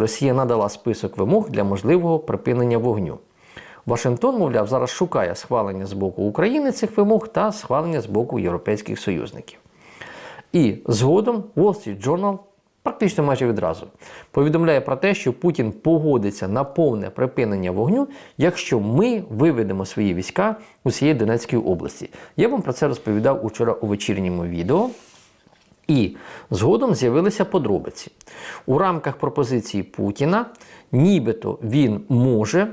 Росія надала список вимог для можливого припинення вогню. Вашингтон, мовляв, зараз шукає схвалення з боку України цих вимог та схвалення з боку європейських союзників. І згодом Wall Street Journal практично майже відразу повідомляє про те, що Путін погодиться на повне припинення вогню, якщо ми виведемо свої війська усієї Донецької області. Я вам про це розповідав учора у вечірньому відео. І згодом з'явилися подробиці. У рамках пропозиції Путіна, нібито він може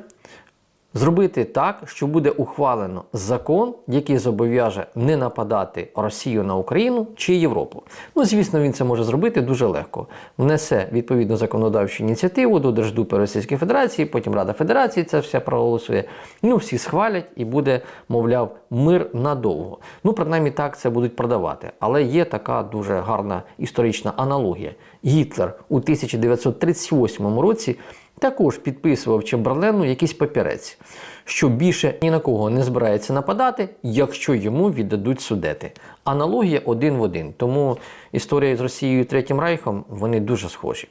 зробити так, що буде ухвалено закон, який зобов'яже не нападати Росію на Україну чи Європу. Ну, звісно, він це може зробити дуже легко. Внесе відповідну законодавчу ініціативу до Держдупи Російської Федерації, потім Рада Федерації це все проголосує. Ну, всі схвалять і буде, мовляв, мир надовго. Ну, принаймні так це будуть продавати. Але є така дуже гарна історична аналогія. Гітлер у 1938 році також підписував Чемберлену якийсь папірець, що більше ні на кого не збирається нападати, якщо йому віддадуть судети. Аналогія один в один. Тому історія з Росією і Третім Рейхом вони дуже схожі.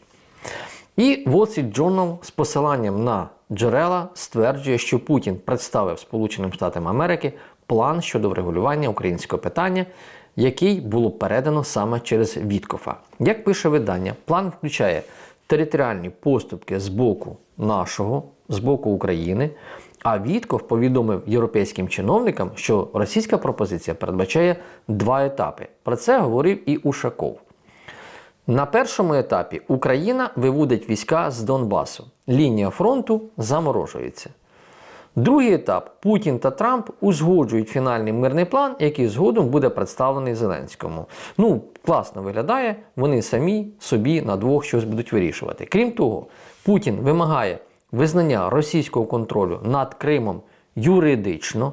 І Wall Street Journal з посиланням на джерела стверджує, що Путін представив Сполученим Штатам Америки план щодо врегулювання українського питання, який було передано саме через Віткофа. Як пише видання, план включає територіальні поступки з боку нашого, з боку України. А Вітков повідомив європейським чиновникам, що російська пропозиція передбачає два етапи. Про це говорив і Ушаков. На першому етапі Україна виводить війська з Донбасу. Лінія фронту заморожується. Другий етап Путін та Трамп узгоджують фінальний мирний план, який згодом буде представлений Зеленському. Ну, класно виглядає, вони самі собі на двох щось будуть вирішувати. Крім того, Путін вимагає визнання російського контролю над Кримом юридично.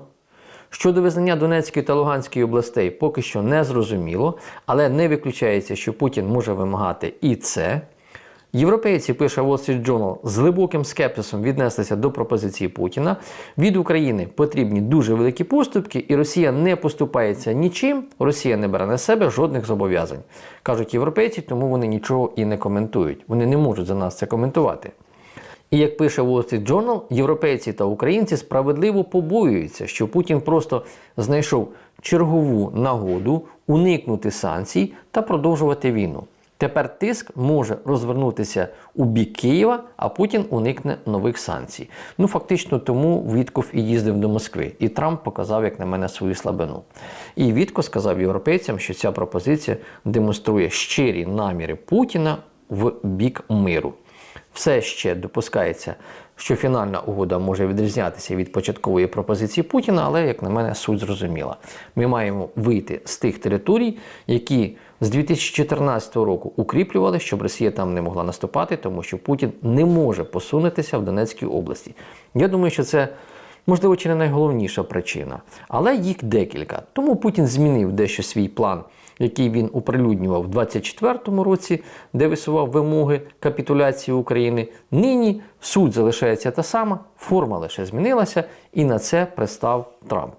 Щодо визнання Донецької та Луганської областей поки що не зрозуміло, але не виключається, що Путін може вимагати і це. Європейці, пише Wall Street Journal, з глибоким скепсисом віднеслися до пропозиції Путіна. Від України потрібні дуже великі поступки, і Росія не поступається нічим. Росія не бере на себе жодних зобов'язань. кажуть європейці, тому вони нічого і не коментують. Вони не можуть за нас це коментувати. І як пише Wall Street Journal, європейці та українці справедливо побоюються, що Путін просто знайшов чергову нагоду уникнути санкцій та продовжувати війну. Тепер тиск може розвернутися у бік Києва, а Путін уникне нових санкцій. Ну фактично тому Вітков і їздив до Москви, і Трамп показав, як на мене, свою слабину. І Вітко сказав європейцям, що ця пропозиція демонструє щирі наміри Путіна в бік миру. Все ще допускається, що фінальна угода може відрізнятися від початкової пропозиції Путіна, але, як на мене, суть зрозуміла. Ми маємо вийти з тих територій, які з 2014 року укріплювали, щоб Росія там не могла наступати, тому що Путін не може посунутися в Донецькій області. Я думаю, що це. Можливо, чи не найголовніша причина, але їх декілька. Тому Путін змінив дещо свій план, який він оприлюднював у 2024 році, де висував вимоги капітуляції України. Нині суть залишається та сама, форма лише змінилася, і на це пристав Трамп.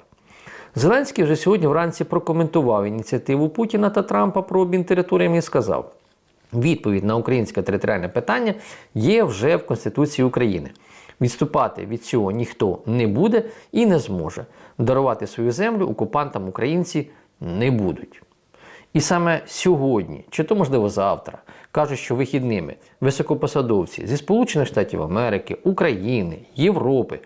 Зеленський вже сьогодні вранці прокоментував ініціативу Путіна та Трампа про обмін територіями і сказав: відповідь на українське територіальне питання є вже в Конституції України. Відступати від цього ніхто не буде і не зможе. Дарувати свою землю окупантам українці не будуть. І саме сьогодні, чи то можливо завтра, кажуть, що вихідними високопосадовці зі Сполучених Штатів Америки, України, Європи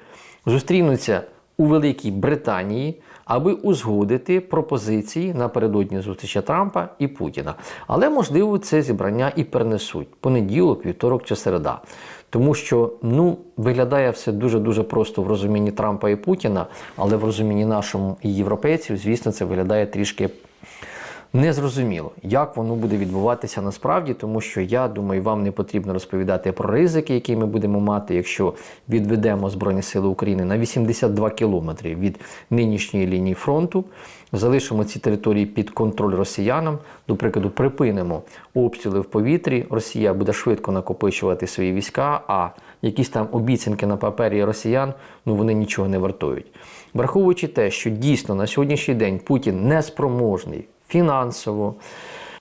зустрінуться у Великій Британії, аби узгодити пропозиції напередодні зустрічі Трампа і Путіна. Але можливо це зібрання і перенесуть понеділок, вівторок чи середа. Тому що ну виглядає все дуже дуже просто в розумінні Трампа і Путіна, але в розумінні нашому і європейців, звісно, це виглядає трішки Незрозуміло, як воно буде відбуватися насправді, тому що я думаю, вам не потрібно розповідати про ризики, які ми будемо мати, якщо відведемо Збройні Сили України на 82 кілометри від нинішньої лінії фронту, залишимо ці території під контроль росіянам. До прикладу, припинимо обстріли в повітрі. Росія буде швидко накопичувати свої війська, а якісь там обіцянки на папері росіян, ну вони нічого не вартують. Враховуючи те, що дійсно на сьогоднішній день Путін неспроможний фінансово,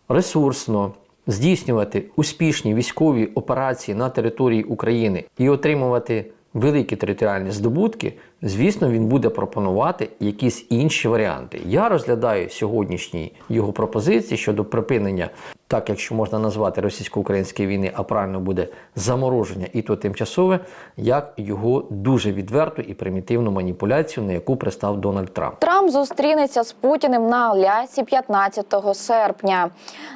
ресурсно здійснювати успішні військові операції на території України і отримувати великі територіальні здобутки, звісно, він буде пропонувати якісь інші варіанти. Я розглядаю сьогоднішні його пропозиції щодо припинення, так якщо можна назвати російсько-української війни, а правильно буде замороження і то тимчасове, як його дуже відверту і примітивну маніпуляцію, на яку пристав Дональд Трамп. Трамп зустрінеться з Путіним на Алясі 15 серпня.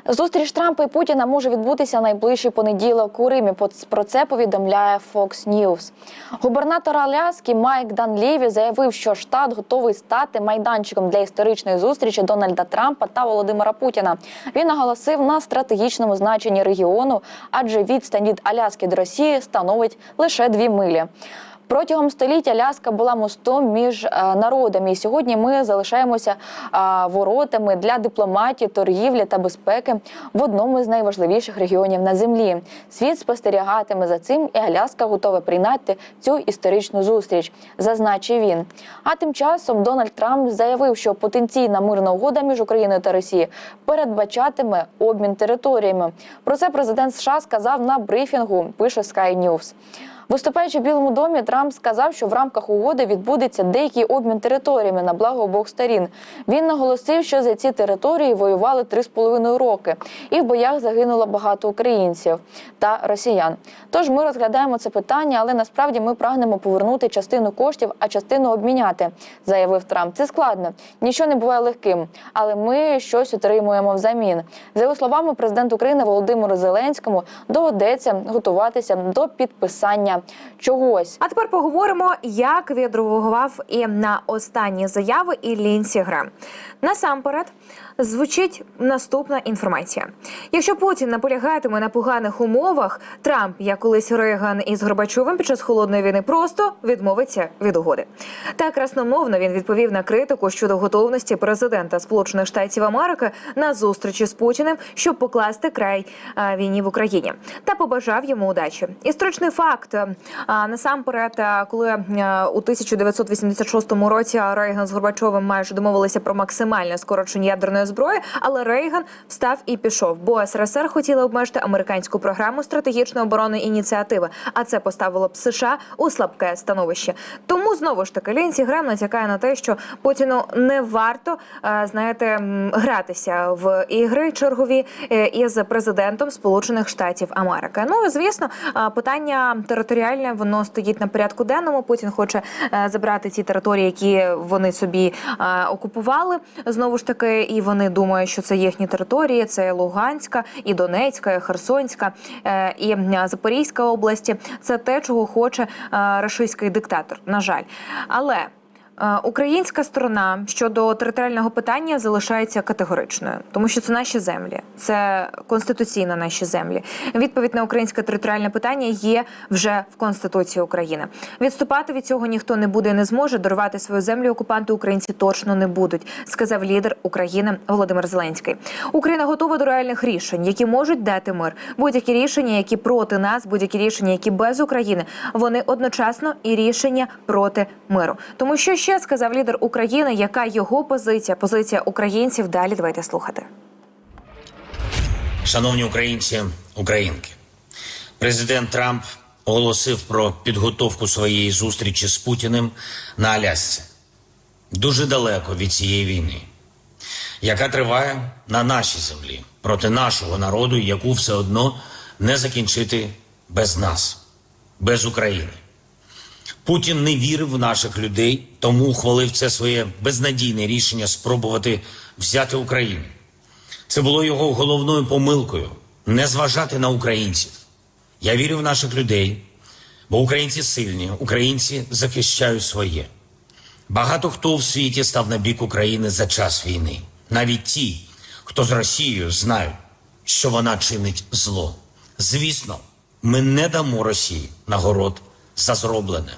Зустріч Трампа і Путіна може відбутися найближчий понеділок у Римі. Про це повідомляє Fox News. Губернатор Аляски Майк Данліві заявив, що штат готовий стати майданчиком для історичної зустрічі Дональда Трампа та Володимира Путіна. Він наголосив на стратегічному значенні регіону, адже відстань від Аляски до Росії становить лише дві милі. Протягом століття Ляска була мостом між е, народами. І сьогодні ми залишаємося е, воротами для дипломатії, торгівлі та безпеки в одному з найважливіших регіонів на землі. Світ спостерігатиме за цим, і Аляска готова прийняти цю історичну зустріч, зазначив він. А тим часом Дональд Трамп заявив, що потенційна мирна угода між Україною та Росією передбачатиме обмін територіями. Про це президент США сказав на брифінгу. Пише Sky News. Виступаючи в Білому домі, Трамп сказав, що в рамках угоди відбудеться деякий обмін територіями на благо обох сторін. Він наголосив, що за ці території воювали три з половиною роки, і в боях загинуло багато українців та росіян. Тож ми розглядаємо це питання, але насправді ми прагнемо повернути частину коштів, а частину обміняти, заявив Трамп. Це складно, нічого не буває легким, але ми щось отримуємо взамін. За його словами, президент України Володимиру Зеленському доведеться готуватися до підписання чогось. А тепер поговоримо, як відреагував і на останні заяви і Лінсі Грем. Насамперед звучить наступна інформація: якщо Путін наполягатиме на поганих умовах, Трамп, як колись Рейган із Горбачовим під час холодної війни, просто відмовиться від угоди. Так красномовно він відповів на критику щодо готовності президента Сполучених Штатів Америки на зустрічі з Путіним, щоб покласти край війні в Україні, та побажав йому удачі. Історичний факт насамперед, коли у 1986 році Рейган з Горбачовим майже домовилися про максимальне скорочення ядерної зброї, але Рейган встав і пішов, бо СРСР хотіли обмежити американську програму стратегічної оборонної ініціативи, а це поставило б США у слабке становище. Тому знову ж таки Лінсі Грем натякає на те, що Путіну не варто е, знаєте гратися в ігри чергові е, із президентом Сполучених Штатів Америки. Ну звісно, е, питання територіальне воно стоїть на порядку денному. Путін хоче забрати ці території, які вони собі окупували. Знову ж таки, і вони думають, що це їхні території. Це Луганська, і Донецька, і Херсонська, е, і Запорізька області. Це те, чого хоче е, рашистський диктатор. На жаль, але. Е, Українська сторона щодо територіального питання залишається категоричною, тому що це наші землі, це конституційно наші землі. Відповідь на українське територіальне питання є вже в Конституції України. Відступати від цього ніхто не буде і не зможе. Дарувати свою землю окупанти українці точно не будуть, сказав лідер України Володимир Зеленський. Україна готова до реальних рішень, які можуть дати мир. Будь-які рішення, які проти нас, будь-які рішення, які без України, вони одночасно і рішення проти миру. Тому що ще сказав лідер України, яка його позиція, позиція українців. Далі давайте слухати. Шановні українці, українки, президент Трамп оголосив про підготовку своєї зустрічі з Путіним на Алясці. Дуже далеко від цієї війни, яка триває на нашій землі проти нашого народу, яку все одно не закінчити без нас, без України. Путін не вірив в наших людей, тому ухвалив це своє безнадійне рішення спробувати взяти Україну. Це було його головною помилкою не зважати на українців. Я вірю в наших людей, бо українці сильні, українці захищають своє. Багато хто в світі став на бік України за час війни. Навіть ті, хто з Росією знають, що вона чинить зло. Звісно, ми не дамо Росії нагород за зроблене.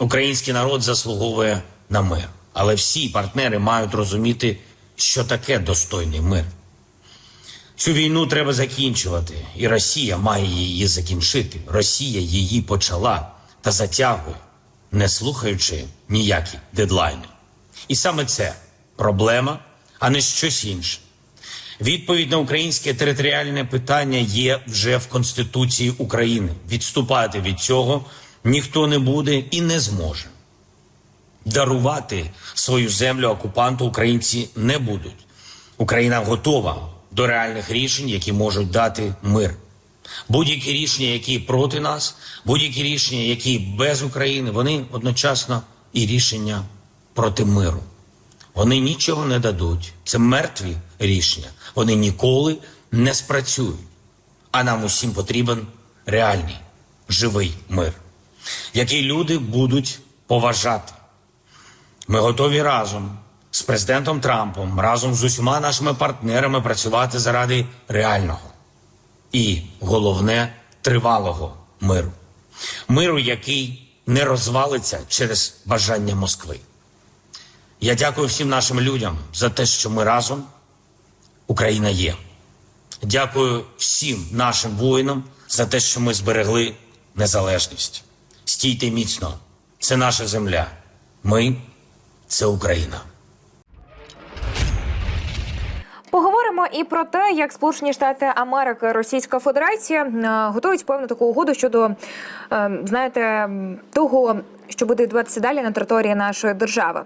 Український народ заслуговує на мир, але всі партнери мають розуміти, що таке достойний мир. Цю війну треба закінчувати, і Росія має її закінчити. Росія її почала та затягує, не слухаючи ніякі дедлайни. І саме це проблема, а не щось інше. Відповідь на українське територіальне питання є вже в Конституції України. Відступати від цього ніхто не буде і не зможе. Дарувати свою землю окупанту українці не будуть. Україна готова до реальних рішень, які можуть дати мир. Будь-які рішення, які проти нас, будь-які рішення, які без України, вони одночасно і рішення проти миру. Вони нічого не дадуть. Це мертві рішення. Вони ніколи не спрацюють. А нам усім потрібен реальний, живий мир, який люди будуть поважати. Ми готові разом з президентом Трампом, разом з усіма нашими партнерами працювати заради реального і головне тривалого миру. Миру, який не розвалиться через бажання Москви. Я дякую всім нашим людям за те, що ми разом. Україна є. Дякую всім нашим воїнам за те, що ми зберегли незалежність. Стійте міцно. Це наша земля. Ми це Україна. Поговоримо і про те, як Сполучені Штати Америки Російська Федерація е, готують певну таку угоду щодо е, знаєте того. Що буде відбуватися далі на території нашої держави?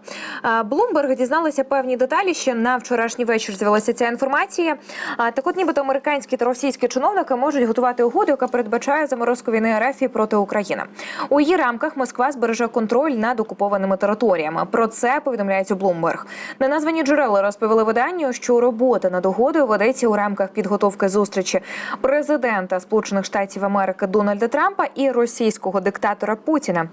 Блумберг дізналися певні деталі. Ще на вчорашній вечір з'явилася ця інформація. Так, от нібито американські та російські чиновники можуть готувати угоду, яка передбачає заморозку війни РФ проти України. У її рамках Москва збереже контроль над окупованими територіями. Про це повідомляють у Блумберг. Неназвані джерела розповіли виданню, що робота над угодою ведеться у рамках підготовки зустрічі президента Сполучених Штатів Америки Дональда Трампа і російського диктатора Путіна.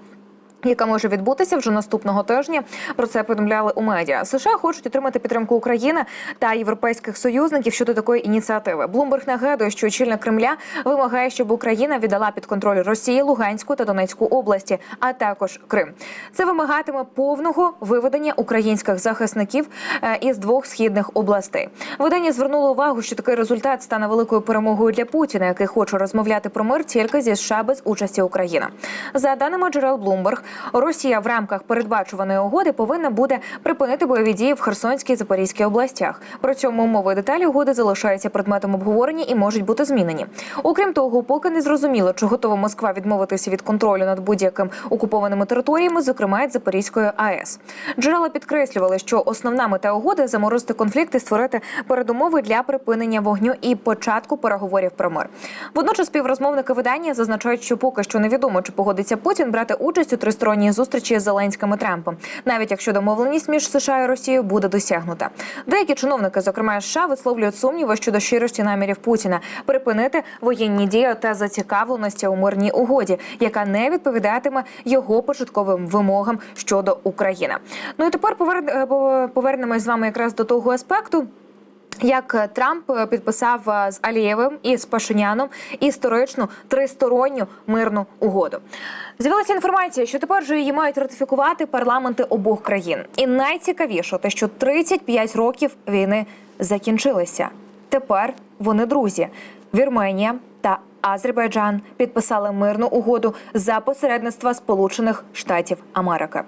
Яка може відбутися вже наступного тижня? Про це повідомляли у медіа. США хочуть отримати підтримку України та європейських союзників щодо такої ініціативи. Блумберг нагадує, що очільник Кремля вимагає, щоб Україна віддала під контроль Росії Луганську та Донецьку області, а також Крим. Це вимагатиме повного виведення українських захисників е, із двох східних областей. Видання звернуло увагу, що такий результат стане великою перемогою для Путіна, який хоче розмовляти про мир тільки зі США без участі України. За даними джерел Bloomberg, Росія в рамках передбачуваної угоди повинна буде припинити бойові дії в Херсонській і Запорізькій областях. При цьому умови і деталі угоди залишаються предметом обговорення і можуть бути змінені. Окрім того, поки не зрозуміло, чи готова Москва відмовитися від контролю над будь-яким окупованими територіями, зокрема й Запорізької АЕС. Джерела підкреслювали, що основна мета угоди заморозити конфлікт і створити передумови для припинення вогню і початку переговорів про мир. Водночас співрозмовники видання зазначають, що поки що невідомо, чи погодиться Путін брати участь у тристоронній зустрічі з Зеленським і Трампом, навіть якщо домовленість між США і Росією буде досягнута. Деякі чиновники, зокрема США, висловлюють сумніви щодо щирості намірів Путіна припинити воєнні дії та зацікавленості у мирній угоді, яка не відповідатиме його початковим вимогам щодо України. Ну і тепер е, по- повернемось з вами якраз до того аспекту. Як Трамп підписав е, з Алієвим і з Пашиняном історичну тристоронню мирну угоду, з'явилася інформація, що тепер же її мають ратифікувати парламенти обох країн. І найцікавіше, те, що 35 років війни закінчилися. Тепер вони друзі. Вірменія та Азербайджан підписали мирну угоду за посередництва Сполучених Штатів Америки.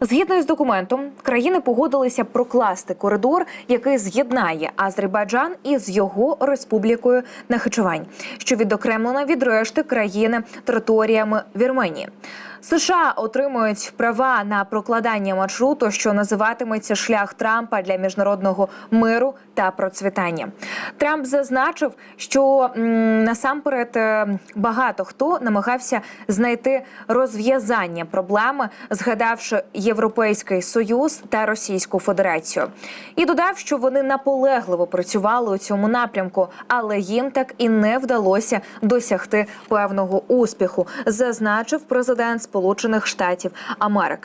Згідно із документом, країни погодилися прокласти коридор, який з'єднає Азербайджан із його республікою Нахичевань, що відокремлена від решти країни територіями Вірменії. США отримують права на прокладання маршруту, що називатиметься шлях Трампа для міжнародного миру та процвітання. Трамп зазначив, що м, насамперед е, багато хто намагався знайти розв'язання проблеми, згадавши Європейський Союз та Російську Федерацію, і додав, що вони наполегливо працювали у цьому напрямку, але їм так і не вдалося досягти певного успіху, зазначив президент Сполучених Штатів Америки.